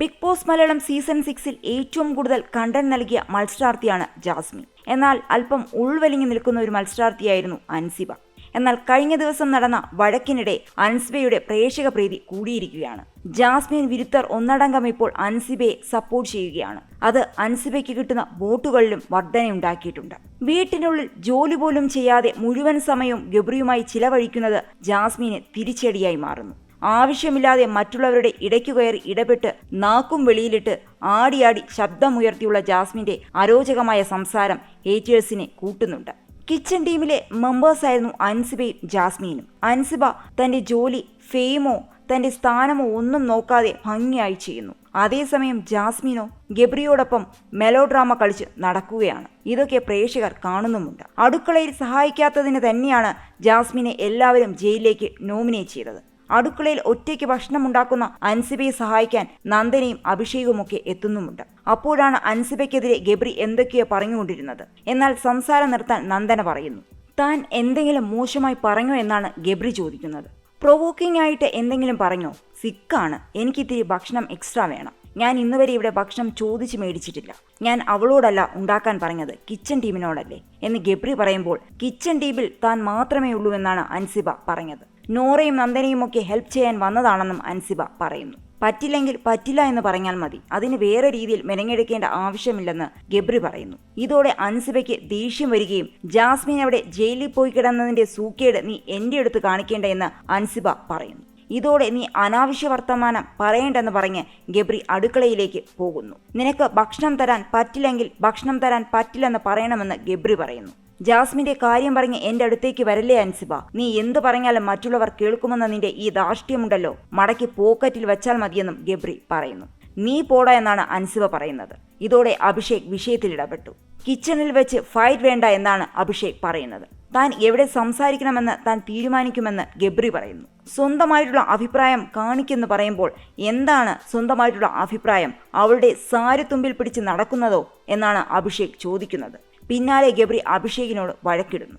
Big boss Malayalam season സിക്സിൽ ഏറ്റവും കൂടുതൽ കണ്ടന്റ് നൽകിയ മത്സരാർത്ഥിയാണ് ജാസ്മിൻ. എന്നാൽ അല്പം ഉൾവലിഞ്ഞു നിൽക്കുന്ന ഒരു മത്സരാർത്ഥിയായിരുന്നു അൻസിബ. എന്നാൽ കഴിഞ്ഞ ദിവസം നടന്ന വഴക്കിനിടെ അൻസിബയുടെ പ്രേക്ഷക പ്രീതി കൂടിയിരിക്കുകയാണ്. ജാസ്മിൻ വിരുദ്ധർ ഒന്നടങ്കം ഇപ്പോൾ അൻസിബയെ സപ്പോർട്ട് ചെയ്യുകയാണ്. അത് അൻസിബയ്ക്ക് കിട്ടുന്ന വോട്ടുകളിലും വർധനയുണ്ടാക്കിയിട്ടുണ്ട്. വീട്ടിനുള്ളിൽ ജോലി പോലും ചെയ്യാതെ മുഴുവൻ സമയവും ഗബ്രിയുമായി ചിലവഴിക്കുന്നത് ജാസ്മിന് തിരിച്ചടിയായി മാറുന്നു. ആവശ്യമില്ലാതെ മറ്റുള്ളവരുടെ ഇടയ്ക്കു കയറി ഇടപെട്ട് നാക്കും വെളിയിലിട്ട് ആടിയാടി ശബ്ദമുയർത്തിയുള്ള ജാസ്മിന്റെ അരോചകമായ സംസാരം ഹേറ്റേഴ്സിനെ കൂട്ടുന്നുണ്ട്. കിച്ചൺ ടീമിലെ മെമ്പേഴ്സായിരുന്നു അൻസിബയും ജാസ്മീനും അൻസിബ തന്റെ ജോലി ഫെയിമോ തന്റെ സ്ഥാനമോ ഒന്നും നോക്കാതെ ഭംഗിയായി ചെയ്യുന്നു. അതേസമയം ജാസ്മിനോ ഗബ്രിയോടൊപ്പം മെലോഡ്രാമ കളിച്ച് നടക്കുകയാണ്. ഇതൊക്കെ പ്രേക്ഷകർ കാണുന്നുമുണ്ട്. അടുക്കളയിൽ സഹായിക്കാത്തതിന് തന്നെയാണ് ജാസ്മിനെ എല്ലാവരും ജയിലിലേക്ക് നോമിനേറ്റ് ചെയ്തത്. അടുക്കളയിൽ ഒറ്റയ്ക്ക് ഭക്ഷണം ഉണ്ടാക്കുന്ന അൻസിബയെ സഹായിക്കാൻ നന്ദനയും അഭിഷേകുമൊക്കെ എത്തുന്നുമുണ്ട്. അപ്പോഴാണ് അൻസിബയ്ക്കെതിരെ ഗബ്രി എന്തൊക്കെയോ പറഞ്ഞുകൊണ്ടിരുന്നത്. എന്നാൽ സംസാരം നിർത്താൻ നന്ദന പറയുന്നു. താൻ എന്തെങ്കിലും മോശമായി പറഞ്ഞോ എന്നാണ് ഗബ്രി ചോദിക്കുന്നത്. പ്രൊവോക്കിംഗ് ആയിട്ട് എന്തെങ്കിലും പറഞ്ഞോ? സിക്കാണ്. എനിക്കിത്തിരി ഭക്ഷണം എക്സ്ട്രാ വേണം. ഞാൻ ഇന്നുവരെ ഇവിടെ ഭക്ഷണം ചോദിച്ചു മേടിച്ചിട്ടില്ല. ഞാൻ അവളോടല്ല ഉണ്ടാക്കാൻ പറഞ്ഞത് കിച്ചൺ ടീമിനോടല്ലേ എന്ന് ഗബ്രി പറയുമ്പോൾ കിച്ചൺ ടീമിൽ താൻ മാത്രമേ ഉള്ളൂ എന്നാണ് അൻസിബ പറഞ്ഞത്. നോറയും നന്ദനയും ഒക്കെ ഹെൽപ്പ് ചെയ്യാൻ വന്നതാണെന്നും അൻസിബ പറയുന്നു. പറ്റില്ലെങ്കിൽ പറ്റില്ല എന്ന് പറഞ്ഞാൽ മതി. അതിന് വേറെ രീതിയിൽ മെനങ്ങെടുക്കേണ്ട ആവശ്യമില്ലെന്ന് ഗബ്രി പറയുന്നു. ഇതോടെ അൻസിബയ്ക്ക് ദേഷ്യം വരികയും ജാസ്മിൻ അവിടെ ജയിലിൽ പോയി കിടന്നതിന്റെ സൂക്കേട് നീ എന്റെ അടുത്ത് കാണിക്കേണ്ട എന്ന് അൻസിബ പറയുന്നു. ഇതോടെ നീ അനാവശ്യ വർത്തമാനം പറയേണ്ടെന്ന് പറഞ്ഞ് ഗബ്രി അടുക്കളയിലേക്ക് പോകുന്നു. നിനക്ക് ഭക്ഷണം തരാൻ പറ്റില്ലെങ്കിൽ ഭക്ഷണം തരാൻ പറ്റില്ലെന്ന് പറയണമെന്ന് ഗബ്രി പറയുന്നു. ജാസ്മിന്റെ കാര്യം പറഞ്ഞ് എന്റെ അടുത്തേക്ക് വരല്ലേ അൻസിബ? നീ എന്ത് പറഞ്ഞാലും മറ്റുള്ളവർ കേൾക്കുമെന്ന നിന്റെ ഈ ധാർഷ്ട്യമുണ്ടല്ലോ. മടക്കി പോക്കറ്റിൽ വെച്ചാൽ മതിയെന്നും ഗബ്രി പറയുന്നു. നീ പോടാ എന്നാണ് അൻസിബ പറയുന്നത്. ഇതോടെ അഭിഷേക് വിഷയത്തിൽ ഇടപെട്ടു. കിച്ചണിൽ വെച്ച് ഫൈറ്റ് വേണ്ട എന്നാണ് അഭിഷേക് പറയുന്നത്. താൻ എവിടെ സംസാരിക്കണമെന്ന് താൻ തീരുമാനിക്കുമെന്ന് ഗബ്രി പറയുന്നു. സ്വന്തമായിട്ടുള്ള അഭിപ്രായം കാണിക്കെന്ന് പറയുമ്പോൾ എന്താണ് സ്വന്തമായിട്ടുള്ള അഭിപ്രായം? അവളുടെ സാരത്തുമ്പിൽ പിടിച്ച് നടക്കുന്നതോ? എന്നാണ് അഭിഷേക് ചോദിക്കുന്നത്. പിന്നാലെ ഗബ്രി അഭിഷേകിനോട് വഴക്കിടുന്നു.